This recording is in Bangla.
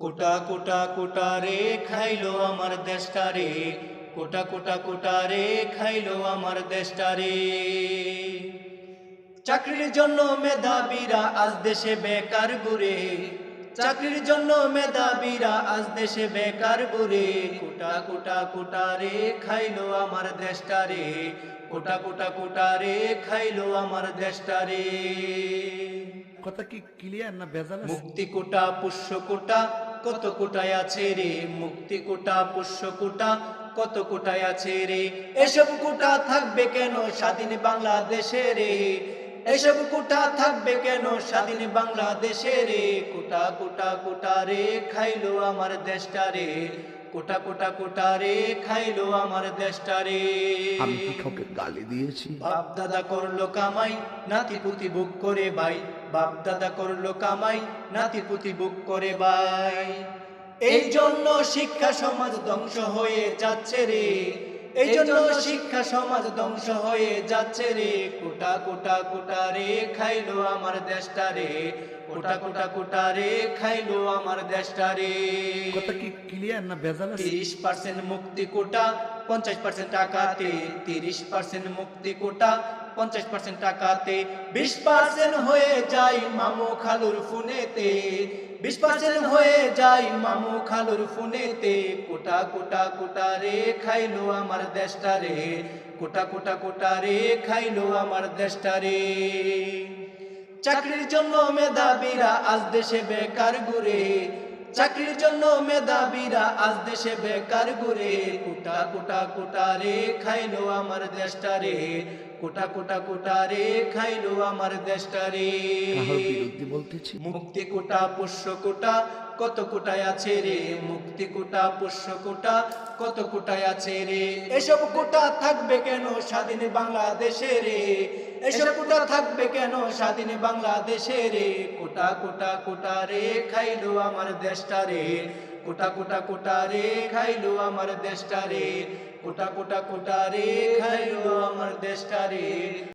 কোটা কোটা কোটা রে খাইলো আমার দেশটা রে। কোটা কোটা কোটা রে খাইলো আমার দেশটা রে। চাকরির জন্য মেধাবীরা আজ দেশে বেকার ঘুরে চাকরির জন্য মেধাবীরা আজ দেশে বেকার ঘুরে কোটা কোটা কোটা রে খাইলো আমার দেশটা রে। কোটা কোটা কোটা রে খাইলো আমার দেশটা রে। কথা কি ক্লিয়ার না আছে? মুক্তি কোটা পুষ্য কোটা কত কোটায় আছে রে? মুক্তি কোটা, পুষ্য কোটা, কত কোটায় আছে রে? এসব কোটা থাকবে কেন স্বাধীন বাংলাদেশে রে? এসব কোটা থাকবে কেন স্বাধীন বাংলাদেশে রে? কোটা কোটা কোটা রে, খাইলো আমার দেশটা রে। কোটা কোটা কোটা রে খাইলো আমার দেশটা রে। আমি কি কাউকে গালি দিয়েছি? বাপ দাদা করল কামাই নাতি পুতি বুক করে ভাই বাপ দাদা করল কামাই নাতি পুতি বুক করে ভাই এই জন্য শিক্ষা সমাজ ধ্বংস হয়ে যাচ্ছে রে। এই জন্য শিক্ষা সমাজ ধ্বংস হয়ে যাচ্ছে রে। কোটা কোটা কোটা রে খাইলো আমার দেশটা রে। কোটা কোটা কোটা রে খাইলো আমার দেশটা রে। কথা কি ক্লিয়ার না? তিরিশ পার্সেন্ট মুক্তি কোটা পঞ্চাশ পার্সেন্ট টাকাতে তিরিশ পার্সেন্ট মুক্তি কোটা, পঞ্চাশ পার্সেন্ট টাকাতে বিশ পার্সেন্ট হয়ে যায় মামু খালুর ফোনেতে, বিশ পার্সেন্ট হয়ে যায় মামু খালুর ফোনেতে। কোটা কোটা কোটা রে খাইলো আমার দেশটা রে, কোটা কোটা কোটা রে খাইলো আমার দেশটা রে। চাকরির জন্য মেধাবীরা আজ দেশে বেকার ঘুরে চাকরির জন্য মেধাবীরা আজ দেশে বেকার ঘুরে কোটা কোটা কোটা রে খাইলো আমার দেশটা রে কোটা কোটা কোটা রে খাইলো আমার দেশটা রে। বলতেছি? মুক্তি কোটা পুষ্য কোটা কত কোটায় আছে রে? মুক্তি কোটা পুষ্য কোটা কত কোটায় আছে রে? এসব কোটা থাকবে কেন স্বাধীন বাংলাদেশে রে? এসব কোটা থাকবে কেন স্বাধীন বাংলাদেশে রে? কোটা কোটা কোটা রে খাইলো আমার দেশটা রে, কোটা কোটা কোটা রে খাইলো আমার দেশটা রে, কোটা কোটা কোটা রে খাইলো আমার দেশটা